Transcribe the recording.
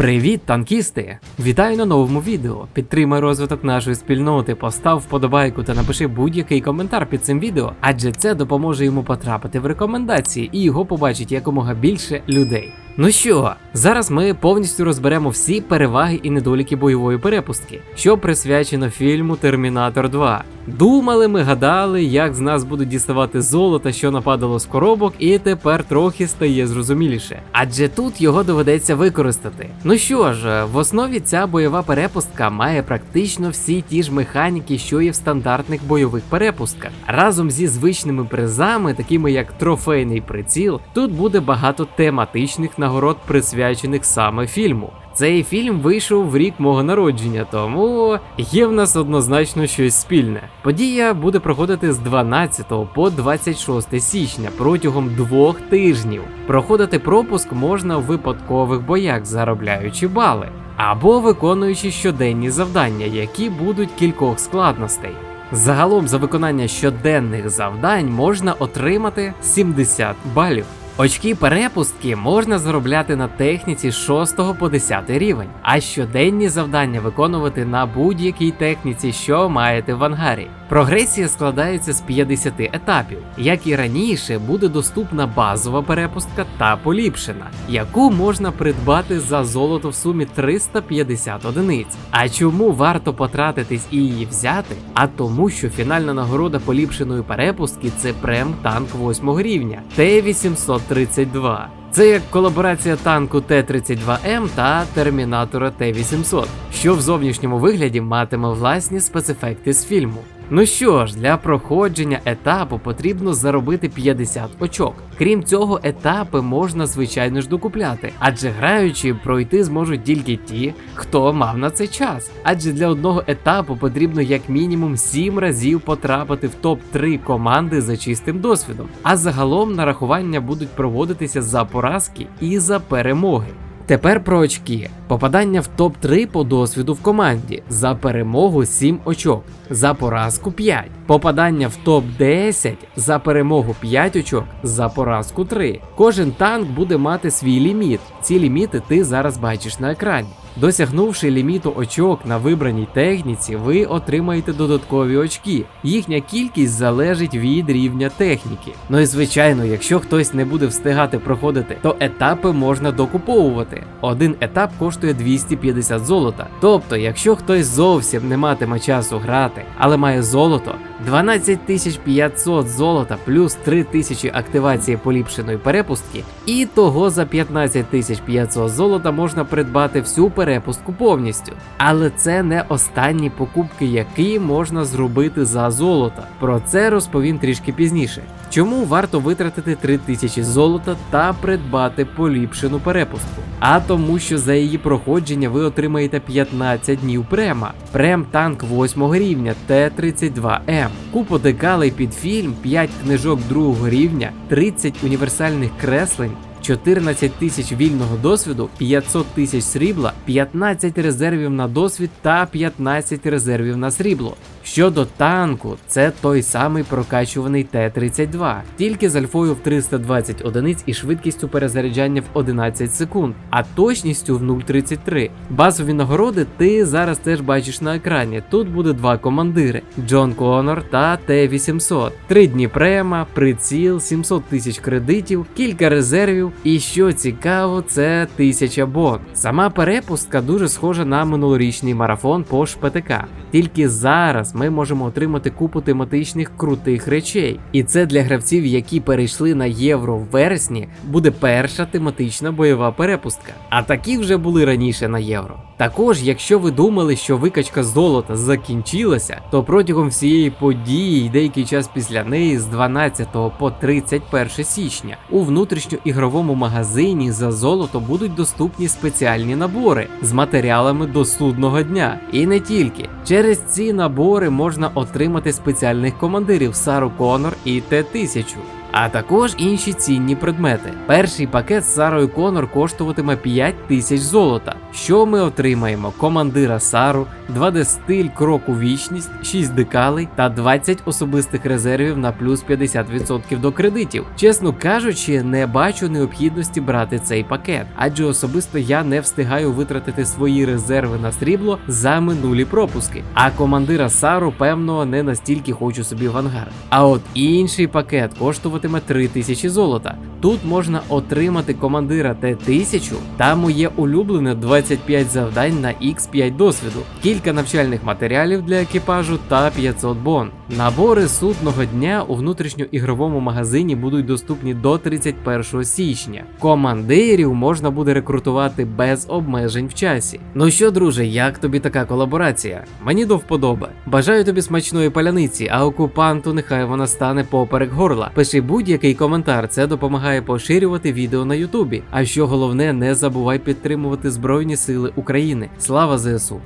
Привіт, танкісти! Вітаю на новому відео. Підтримай розвиток нашої спільноти, постав вподобайку та напиши будь-який коментар під цим відео, адже це допоможе йому потрапити в рекомендації і його побачить якомога більше людей. Ну що, зараз ми повністю розберемо всі переваги і недоліки бойової перепустки, що присвячено фільму Термінатор 2. Думали, ми гадали, як з нас будуть діставати золото, що нападало з коробок, і тепер трохи стає зрозуміліше. Адже тут його доведеться використати. Ну що ж, в основі ця бойова перепустка має практично всі ті ж механіки, що і в стандартних бойових перепустках. Разом зі звичними призами, такими як трофейний приціл, тут буде багато тематичних нагород, присвячених саме фільму. Цей фільм вийшов в рік мого народження, тому є в нас однозначно щось спільне. Подія буде проходити з 12 по 26 січня протягом двох тижнів. Проходити пропуск можна в випадкових боях, заробляючи бали, або виконуючи щоденні завдання, які будуть кількох складностей. Загалом за виконання щоденних завдань можна отримати 70 балів. Очки перепустки можна заробляти на техніці з 6 по 10 рівень, а щоденні завдання виконувати на будь-якій техніці, що маєте в ангарі. Прогресія складається з 50 етапів. Як і раніше, буде доступна базова перепустка та поліпшена, яку можна придбати за золото в сумі 350 одиниць. А чому варто потратитись і її взяти? А тому, що фінальна нагорода поліпшеної перепустки це прем танк 8 рівня Т-832. Це як колаборація танку Т-32М та Термінатора Т-800, що в зовнішньому вигляді матиме власні спецефекти з фільму. Ну що ж, для проходження етапу потрібно заробити 50 очок. Крім цього, етапи можна звичайно ж докупляти, адже граючи пройти зможуть тільки ті, хто мав на це час. Адже для одного етапу потрібно як мінімум 7 разів потрапити в топ-3 команди за чистим досвідом. А загалом нарахування будуть проводитися за поразки і за перемоги. Тепер про очки. Попадання в топ-3 по досвіду в команді. За перемогу 7 очок, за поразку 5. Попадання в топ-10 за перемогу 5 очок, за поразку 3. Кожен танк буде мати свій ліміт. Ці ліміти ти зараз бачиш на екрані. Досягнувши ліміту очок на вибраній техніці, ви отримаєте додаткові очки. Їхня кількість залежить від рівня техніки. Ну і звичайно, якщо хтось не буде встигати проходити, то етапи можна докуповувати. Один етап коштує 250 золота. Тобто, якщо хтось зовсім не матиме часу грати, але має золото, 12500 золота плюс 3000 активації поліпшеної перепустки, і того за 15500 золота можна придбати всю перепустку повністю. Але це не останні покупки, які можна зробити за золото. Про це розповім трішки пізніше. Чому варто витратити 3000 золота та придбати поліпшену перепустку? А тому, що за її проходження ви отримаєте 15 днів према, прем танк 8 рівня Т-32М, купу декалей під фільм, 5 книжок другого рівня, 30 універсальних креслень. 14 тисяч вільного досвіду, 500 тисяч срібла, 15 резервів на досвід та 15 резервів на срібло. Щодо танку, це той самий прокачуваний Т-32, тільки з альфою в 320 одиниць і швидкістю перезаряджання в 11 секунд, а точністю в 0,33. Базові нагороди ти зараз теж бачиш на екрані. Тут буде два командири: Джон Конор та Т-800. Три дні према, приціл, 700 тисяч кредитів, кілька резервів. І що цікаво, це 1000 бон. Сама перепустка дуже схожа на минулорічний марафон по ШПТК. Тільки зараз ми можемо отримати купу тематичних крутих речей. І це для гравців, які перейшли на євро в вересні, буде перша тематична бойова перепустка. А такі вже були раніше на євро. Також, якщо ви думали, що викачка золота закінчилася, то протягом всієї події й деякий час після неї з 12 по 31 січня у внутрішньоігровому магазині за золото будуть доступні спеціальні набори з матеріалами до судного дня. І не тільки через ці набори можна отримати спеціальних командирів Сару Конор і Т-1000. А також інші цінні предмети. Перший пакет з Сарою Конор коштуватиме 5 тисяч золота. Що ми отримаємо? Командира Сару, 2D стиль крок у вічність, 6 декалей та 20 особистих резервів на плюс 50% до кредитів. Чесно кажучи, не бачу необхідності брати цей пакет, адже особисто я не встигаю витратити свої резерви на срібло за минулі пропуски. А командира Сару, певно, не настільки хочу собі в ангар. А от інший пакет коштуватиме 3000 золота. Тут можна отримати командира Т1000 та моє улюблене 25 завдань на X5 досвіду, кілька навчальних матеріалів для екіпажу та 500 бон. Набори судного дня у внутрішньоігровому магазині будуть доступні до 31 січня. Командирів можна буде рекрутувати без обмежень в часі. Ну що, друже, як тобі така колаборація? Мені до вподоби. Бажаю тобі смачної паляниці, а окупанту нехай вона стане поперек горла. Пиши будь-який коментар, це допомагає поширювати відео на Ютубі. А що головне, не забувай підтримувати Збройні Сили України. Слава ЗСУ!